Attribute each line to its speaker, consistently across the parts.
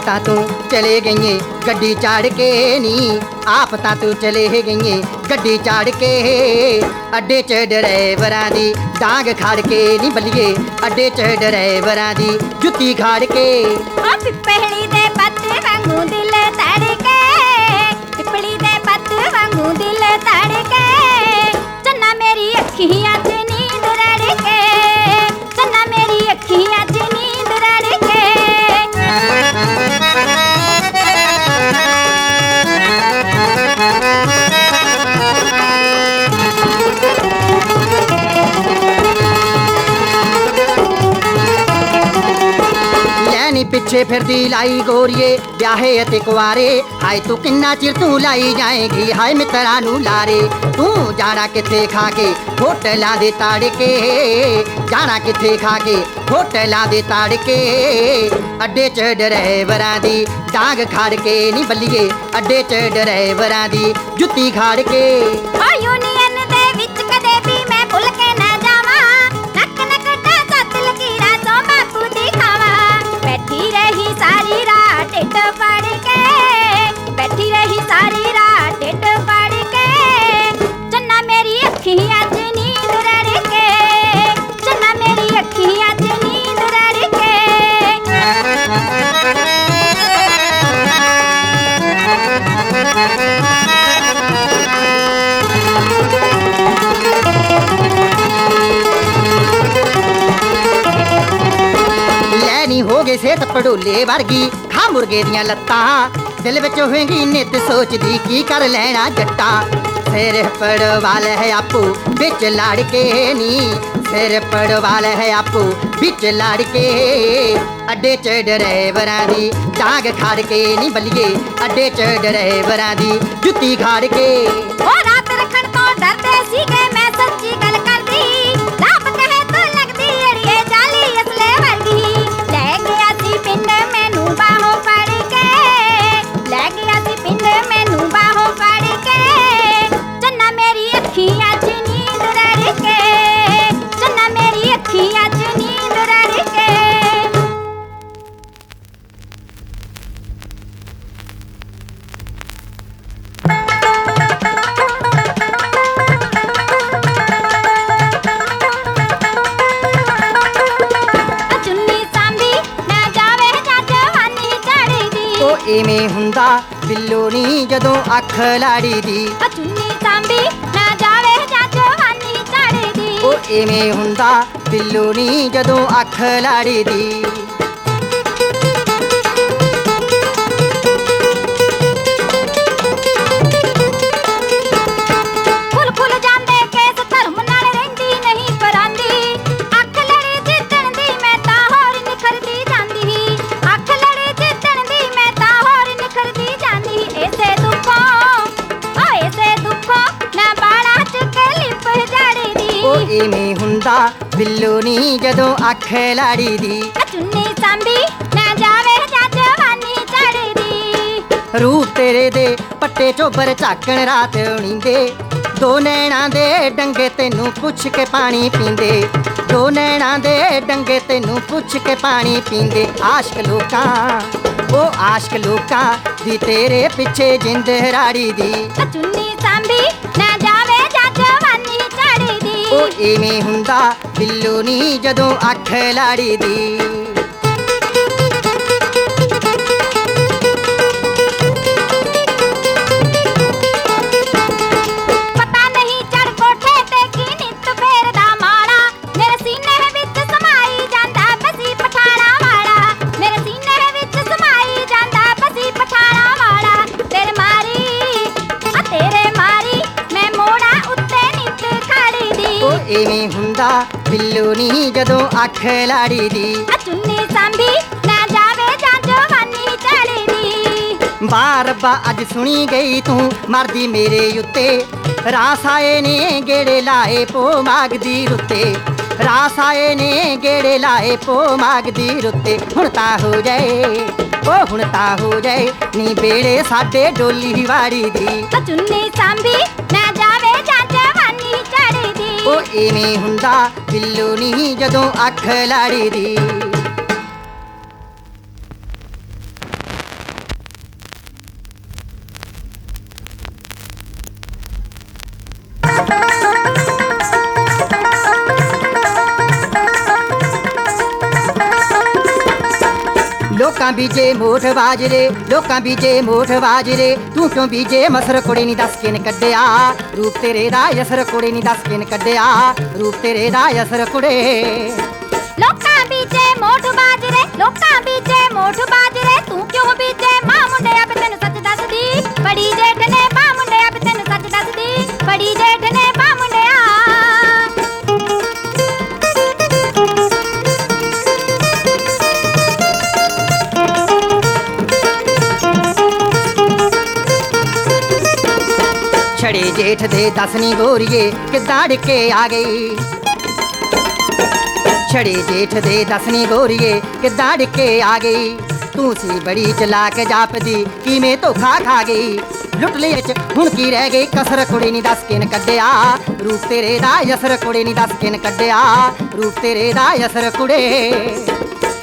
Speaker 1: ਆਪ ਤਾਂ ਤੂੰ ਚਲੇ ਗਈਏ, ਗੱਡੀ ਚਾੜ ਕੇ ਨੀ। ਆਪ ਤਾਂ ਤੂੰ ਚਲੇ ਗਈਏ, ਗੱਡੀ ਚਾੜ ਕੇ। ਅੱਡੇ 'ਚ ਡਰਾਈਵਰਾਂ ਦੀ ਡਾਂਗ ਖਾੜ ਕੇ ਨੀ ਬੱਲੀਏ। ਅੱਡੇ 'ਚ ਡਰਾਈਵਰਾਂ ਦੀ ਜੁੱਤੀ ਖਾੜ ਕੇ।
Speaker 2: ਆ ਪਿੱਪਲੀ ਦੇ ਪੱਤ ਵਾਂਗੂ ਦਿਲ ਧੜਕੇ ਪਿੱਪਲੀ ਦੇ ਪੱਤ ਵਾਂਗੂ ਦਿਲ ਧੜਕੇ ਚੰਨਾ ਮੇਰੀ ਅੱਖੀਆਂ 'ਚ
Speaker 1: ਪਿੱਛੇ ਫਿਰਦੀ ਲਾਈ ਗੋਰੀਏ, ਵਿਆਹੇ ਅਤੇ ਕੁਆਰੇ। ਹਾਏ, ਤੂੰ ਕਿੰਨਾ ਚਿਰ ਤੂੰ ਲਾਈ ਜਾਏਗੀ? ਹਾਏ, ਮਿੱਤਰਾਂ ਨੂੰ ਲਾਰੇ। ਤੂੰ ਜਾਣਾ ਕਿੱਥੇ ਖਾ ਕੇ? ਹੋਟਲਾਂ ਦੇ ਤਾੜਕੇ। ਜਾਣਾ ਕਿੱਥੇ ਖਾ ਕੇ? ਹੋਟਲਾਂ ਦੇ ਤਾੜਕੇ। ਅੱਡੇ 'ਚ ਡਰਾਈਵਰਾਂ ਦੀ ਡਾਂਗ ਖਾੜ ਕੇ ਨਹੀਂ ਬੱਲੀਏ। ਅੱਡੇ 'ਚ ਡਰਾਈਵਰਾਂ ਦੀ ਜੁੱਤੀ ਖਾੜ ਕੇ।
Speaker 2: ਆ
Speaker 1: ਲੈ ਨੀ ਹੋ ਗਏ ਸੇਤ ਪੜੋਲੇ ਵਰਗੀ, ਖਾ ਮੁਰਗੇ ਦੀਆਂ ਲੱਤਾਂ। ਦਿਲ ਵਿੱਚ ਹੋਏਗੀ ਨਿਤ ਸੋਚਦੀ, ਕੀ ਕਰ ਲੈਣਾ ਜੱਟਾ। ਸਿਰ ਪੜਵਾਲ ਹੈ ਆਪੂ, ਵਿੱਚ ਲੜ ਕੇ ਨੀ। ਸਿਰ ਪੜਵਾਲ ਹੈ ਆਪੂ, ਵਿੱਚ ਲੜ ਕੇ ਅੱਡੇ 'ਚ ਡਰਾਈਵਰਾਂ ਦੀ ਡਾਂਗ ਖਾੜ ਕੇ ਨੀ ਬੱਲੀਏ। ਅੱਡੇ 'ਚ ਡਰਾਈਵਰਾਂ ਦੀ ਜੁੱਤੀ ਖਾੜ ਕੇ
Speaker 2: ਉਹ ਰਾਤ ਰੱਖਣ ਤੋਂ ਡਰਦੇ ਸੀਗੇ, ਮੈਂ ਸੱਚੀ ਨੀ
Speaker 1: ਜਦੋਂ ਅੱਖ ਲਾੜੀ ਦੀ।
Speaker 2: ਚੁੰਨੀ ਸਾਂਭੀ ਨਾ ਜਾਵੇ ਜਾਂ ਜਵਾਨੀ ਚੜਦੀ
Speaker 1: ਉਹ ਐਵੇਂ ਹੁੰਦਾ ਬਿੱਲੋ ਨੀ ਜਦੋਂ ਅੱਖ ਲਾੜੀ ਦੀ। ਹੁੰਦਾ। ਬਿੱਲੋ ਨੀ ਜਦੋਂ ਅੱਖ ਲਾੜੀ ਦੀ
Speaker 2: ਚੁੰਨੀ ਸਾਂਭੀ ਨਾ ਜਾਵੇ ਜਾਂ ਜਵਾਨੀ ਚੜਦੀ
Speaker 1: ਰੂਪ ਤੇਰੇ ਦੇ ਪੱਟੇ ਚੋਬਰ ਝਾਕਣ ਰਾਤ ਉਣੀਂਦੇ। ਦੋ ਨੈਣਾਂ ਦੇ ਡੰਗੇ ਤੈਨੂੰ ਪੁੱਛ ਕੇ ਪਾਣੀ ਪੀਂਦੇ। ਦੋ ਨੈਣਾਂ ਦੇ ਡੰਗੇ ਤੈਨੂੰ ਪੁੱਛ ਕੇ ਪਾਣੀ ਪੀਂਦੇ। ਆਸ਼ਕ ਲੋਕਾਂ ਉਹ ਆਸ਼ਕ ਲੋਕਾਂ ਦੀ ਤੇਰੇ ਪਿੱਛੇ ਜਿੰਦ ਰਾੜੀ ਦੀ
Speaker 2: ਚੁੰਨੀ ਸਾਂਭੀ ਨਾ
Speaker 1: ਇਵੇਂ ਹੁੰਦਾ ਬਿੱਲੋ ਨੀ ਜਦੋਂ ਅੱਖ ਲਾੜੀ ਦੀ ਬਿੱਲੋ ਨੀ ਜਦੋਂ ਅੱਖ ਲਾੜੀ ਦੀ
Speaker 2: ਆ ਚੁੰਨੀ ਸਾਂਭੀ ਨਾ ਜਾਵੇ ਜਾਂ ਜਵਾਨੀ ਚੜਦੀ
Speaker 1: ਵਾਹ ਰੱਬਾ ਅੱਜ ਸੁਣੀ ਗਈ ਤੂੰ ਮਰਦੀ ਮੇਰੇ ਉੱਤੇ। ਰਾਸ ਆਏ ਨੇ ਗੇੜੇ ਲਾਏ ਪੋ ਮਾਗਦੀ ਰੁੱਤੇ। ਰਾਸ ਆਏ ਨੇ ਗੇੜੇ ਲਾਏ ਪੋ ਮਾਗਦੀ ਰੁੱਤੇ। ਹੁਣ ਤਾਂ ਹੋ ਜਾਏ ਉਹ ਹੁਣ ਤਾਂ ਹੋ ਜਾਏ ਨੀ ਬੇੜੇ ਸਾਡੇ ਡੋਲੀ ਵਾੜੀ ਦੀ।
Speaker 2: ਆ ਚੁੰਨੀ ਸਾਂਭੀ
Speaker 1: ਉਹ ਐਵੇਂ ਹੁੰਦਾ ਬਿੱਲੋ ਨਹੀਂ ਜਦੋਂ ਅੱਖ ਲਾੜੀ ਲੋਕਾਂ ਬੀਜੇ ਮੋਠ ਬਾਜਰੇ, ਲੋਕਾਂ ਬੀਜੇ ਮੋਠ ਬਾਜਰੇ, ਤੂੰ ਕਿਉਂ ਬੀਜੇ ਮਸਰ ਕੁੜੇ ਨਹੀਂ ਦੱਸ ਕਿਨ ਕੱਢਿਆ? ਰੂਪ ਤੇਰੇ ਦਾ ਅਸਰ ਕੁੜੇ ਨਹੀਂ ਦੱਸ ਕਿਨ ਕੱਢਿਆ। ਰੂਪ ਤੇਰੇ ਦਾ ਅਸਰ ਕੁੜੇ।
Speaker 2: ਲੋਕਾਂ ਬੀਜੇ ਮੋਠ ਬਾਜਰੇ, ਲੋਕਾਂ ਬੀਜੇ ਮੋਠ ਬਾਜਰੇ, ਤੂੰ ਕਿਉਂ ਬੀਜੇ ਮਾਂ ਮੁੰਡਿਆ ਵੀ ਤੈਨੂੰ ਸੱਚ ਦੱਸਦੀ? ਬੜੀ ਜੇਠ ਨੇ ਮਾਂ ਮੁੰਡਿਆ ਵੀ ਤੈਨੂੰ ਸੱਚ ਦੱਸਦੀ? ਬੜੀ ਜੇਠ ਨੇ
Speaker 1: ਛੜੇ ਦੇ ਦਸਨੀ ਗੋਰੀਏ ਕਿੱਦਾਂ ਡਿੱਕੇ ਆ ਗਈ। ਛੜੇ ਜੇਠ ਦੇ ਦਸਨੀ ਗੋਰੀਏ ਕਿੱਦਾਂ ਡਿੱਕੇ ਆ ਗਈ। ਤੂੰ ਸੀ ਬੜੀ ਚਲਾਕ ਜਾਪਦੀ, ਕਿਵੇਂ ਧੋਖਾ ਖਾ ਗਈ। ਲੁੱਟ ਲਈ ਚ ਹੁਣ ਕੀ ਰਹਿ ਗਈ, ਕਸਰ ਕੁੜੀ ਨਹੀਂ ਦੱਸ ਕਿਨ ਕੱਢਿਆ। ਰੂਪ ਤੇਰੇ ਦਾ ਅਸਰ ਕੁੜੀ ਨਹੀਂ ਦੱਸ ਕਿਨ ਕੱਢਿਆ। ਰੂਪ ਤੇਰੇ ਦਾ ਅਸਰ ਕੁੜੇ।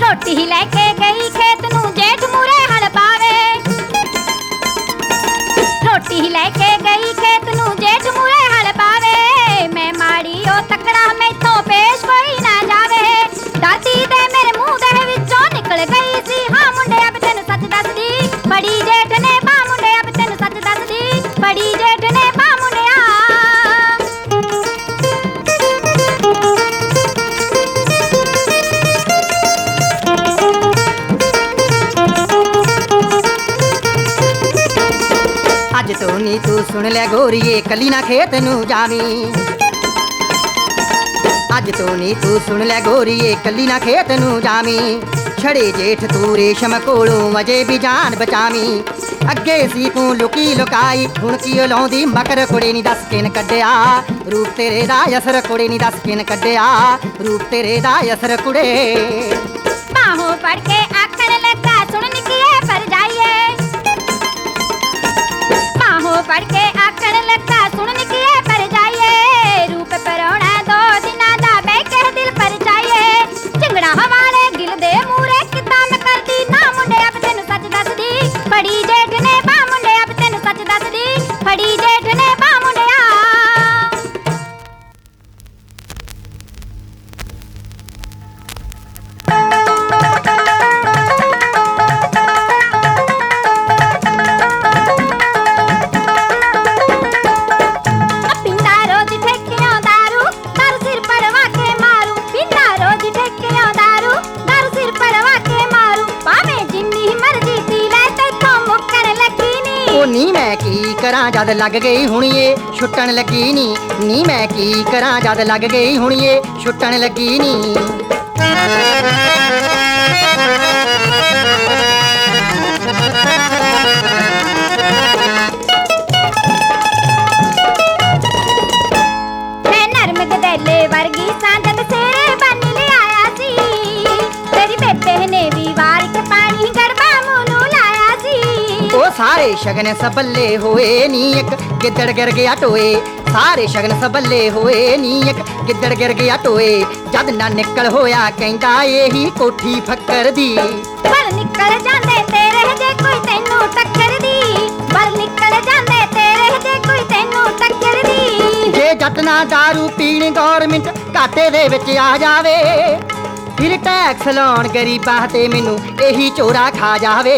Speaker 2: ਰੋਟੀ ਹੀ ਲੈ ਕੇ ਗਈ ਖੇਤ ਨੂੰ, ਜੇਠ ਰੋਟੀ ਲੈ ਕੇ ਗਈ, ਖੇਤ ਨੂੰ ਜੇਠ ਮੂਰੇ ਹਲ ਪਾਵੇ। ਮੈਂ ਮਾੜੀ ਉਹ ਤਕੜਾ, ਮੈਥੋਂ ਪੇਸ਼ ਕੋਈ ਨਾ ਜਾਵੇ। ਦਾਦੀ ਦੇ ਮੇਰੇ ਮੂੰਹ ਦੇ ਵਿੱਚੋਂ ਨਿਕਲ ਗਈ ਸੀ। ਹਾਂ ਮੁੰਡਿਆ ਵੀ ਸੱਚ ਦੱਸਦੀ, ਬੜੀ ਜੇ
Speaker 1: ਅੱਜ ਤੂੰ ਸੁਣ ਲੈ ਗੋਰੀਏ, ਕੱਲੀ ਨਾ ਖੇਤ ਨੂੰ ਜਾਵੀਂ। ਅੱਜ ਤੋਂ ਨੀ ਤੂੰ ਸੁਣ ਲੈ ਗੋਰੀਏ, ਕੱਲੀ ਨਾ ਖੇਤ ਨੂੰ ਜਾਵੀਂ। ਛੜੇ ਜੇਠ ਤੂੰ ਰੇਸ਼ਮ ਕੋਲੋਂ ਅਜੇ ਵੀ ਜਾਨ ਬਚਾਵੀਂ। ਅੱਗੇ ਸੀ ਤੂੰ ਲੁਕੀ ਲੁਕਾਈ, ਹੁਣ ਕੀ ਲਾਉਂਦੀ ਮਕਰ ਕੁੜੇ ਨਹੀਂ ਦੱਸ ਕਿਨ ਕੱਢਿਆ। ਰੂਪ ਤੇਰੇ ਦਾ ਅਸਰ ਕੁੜੇ ਨਹੀਂ ਦੱਸ ਕਿਨ ਕੱਢਿਆ। ਰੂਪ ਤੇਰੇ ਦਾ ਅਸਰ ਕੁੜੇ।
Speaker 2: ਬਾਹੋਂ ਫੜ ਕੇ ਬਾਹੋਂ ਫੜ ਕੇ ਆਖਣ
Speaker 1: ਉਹ ਨੀ ਮੈਂ ਕੀ ਕਰਾਂ ਜਦ ਲੱਗ ਗਈ ਹੁਣੀਏ? ਛੁੱਟਣ ਲੱਗੀ ਨੀ ਨੀ ਮੈਂ ਕੀ ਕਰਾਂ ਜਦ ਲੱਗ ਗਈ ਹੁਣੀਏ? ਛੁੱਟਣ ਲੱਗੀ ਨੀ।
Speaker 2: ਮੈਂ ਨਰਮ ਗਦੈਲੇ ਵਰਗੀ ਸਾਂਝਤ ਸਾਰੇ
Speaker 1: ਸ਼ਗਨ ਸਬੱਲੇ ਹੋਏ ਨੀ ਇੱਕ ਗਿੱਦੜ ਗਿਰ ਗਿਆ ਟੋਏ। ਸਾਰੇ ਸ਼ਗਨ ਸਬੱਲੇ ਹੋਏ ਨੀ ਇੱਕ ਗਿੱਦੜ ਗਿਰ ਗਿਆ ਟੋਏ। ਜਦ ਨਾ ਨਿਕਲ ਹੋਇਆ ਕਹਿੰਦਾ ਇਹੀ ਕੋਠੀ ਫੱਕਰ ਦੀ।
Speaker 2: ਪਰ ਨਿਕਲ ਜਾਂਦੇ ਤੇਰੇ ਜੇ ਕੋਈ ਤੈਨੂੰ ਟੱਕਰਦੀ ਪਰ ਨਿਕਲ ਜਾਂਦੇ ਤੇਰੇ ਜੇ ਕੋਈ ਤੈਨੂੰ ਟੱਕਰਦੀ
Speaker 1: ਜੇ ਜੱਟ ਨਾ दारू ਪੀਣ ਗੌਰਮਿੰਟ ਘਾਟੇ ਦੇ ਵਿੱਚ ਆ ਜਾਵੇ। ਫਿਰ ਟੈਕਸ ਲਾਉਣ ਗਰੀਬਾਂ ਤੇ ਮੈਨੂੰ ਇਹੀ ਚੋਰਾ ਖਾ ਜਾਵੇ।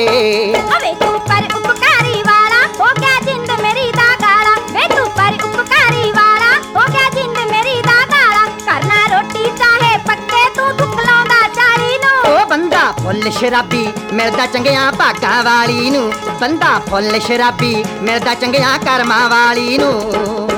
Speaker 2: ਅਵੇ ਤੂੰ ਪਰ ਉਪਕਾਰੀ ਵਾਲਾ ਹੋ ਗਿਆ ਜਿੰਦ ਮੇਰੀ ਦਾ ਗਾਲਾ। ਵੇ ਤੂੰ ਪਰ ਉਪਕਾਰੀ ਵਾਲਾ ਹੋ ਗਿਆ ਜਿੰਦ ਮੇਰੀ ਦਾ ਗਾਲਾ। ਕਰਨਾ ਰੋਟੀ ਚਾਹੇ ਪੱਕੇ ਤੂੰ ਦੁੱਖ ਲਾਉਂਦਾ ਚਾਰੀ ਨੂੰ।
Speaker 1: ਉਹ ਬੰਦਾ ਫੁੱਲ ਸ਼ਰਾਬੀ ਮਿਲਦਾ ਚੰਗਿਆਂ ਭਾਗਾਂ ਵਾਲੀ ਨੂੰ। ਬੰਦਾ ਫੁੱਲ ਸ਼ਰਾਬੀ ਮਿਲਦਾ ਚੰਗਿਆਂ ਕਰਮਾਂ ਵਾਲੀ ਨੂੰ।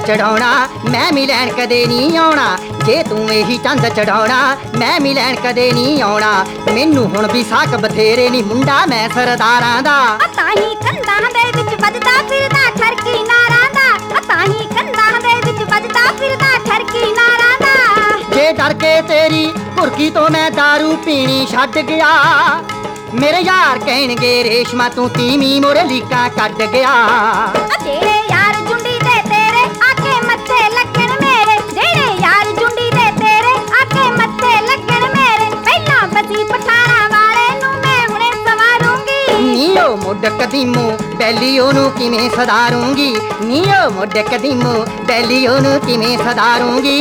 Speaker 1: ਚੜਾਉਣਾ ਮੈਂ ਵੀ ਲੈਣ ਕਦੇ ਨਹੀਂ ਆਉਣਾ। ਜੇ ਤੂੰ ਇਹੀ ਚੰਦ ਚੜਾਉਣਾ ਮੈਂ ਵੀ ਲੈਣ ਕਦੇ ਨਹੀਂ ਆਉਣਾ। ਮੈਨੂੰ ਹੁਣ ਵੀ ਸਾਕ ਬਥੇਰੇ ਨਹੀਂ ਮੁੰਡਾ ਮੈਂ ਸਰਦਾਰਾਂ ਦਾ।
Speaker 2: ਤਾਂ ਹੀ ਕੰਧਾਂ ਦੇ ਵਿੱਚ ਵੱਜਦਾ ਫਿਰਦਾ ਠਰਕੀ ਨਾਰਾਂ ਦਾ। ਤਾਂ ਹੀ ਕੰਧਾਂ ਦੇ ਵਿੱਚ ਵੱਜਦਾ ਫਿਰਦਾ ਠਰਕੀ ਨਾਰਾਂ ਦਾ।
Speaker 1: ਜੇ ਡਰ ਕੇ ਤੇਰੀ ਘੁਰਕੀ ਤੋਂ ਮੈਂ दारू ਪੀਣੀ ਛੱਡ ਗਿਆ ਮੇਰੇ ਯਾਰ ਕਹਿਣਗੇ ਰੇਸ਼ਮਾ ਤੂੰ ਤੀਵੀਂ ਮੋਰੇ ਲੀਕਾਂ ਕੱਢ ਗਿਆ।
Speaker 2: ਤੇਰੇ ਨੀਓ ਮੁੱਢ ਕਦੀਮੋ
Speaker 1: ਬੈਲੀਓ ਨੂੰ ਕਿਵੇਂ ਸਦਾਰੂੰਗੀ? ਨੀਓ ਮੁੱਢ ਕਦੀਮੋ ਬੈਲੀਓ ਨੂੰ ਕਿਵੇਂ ਸਦਾਰੂੰਗੀ?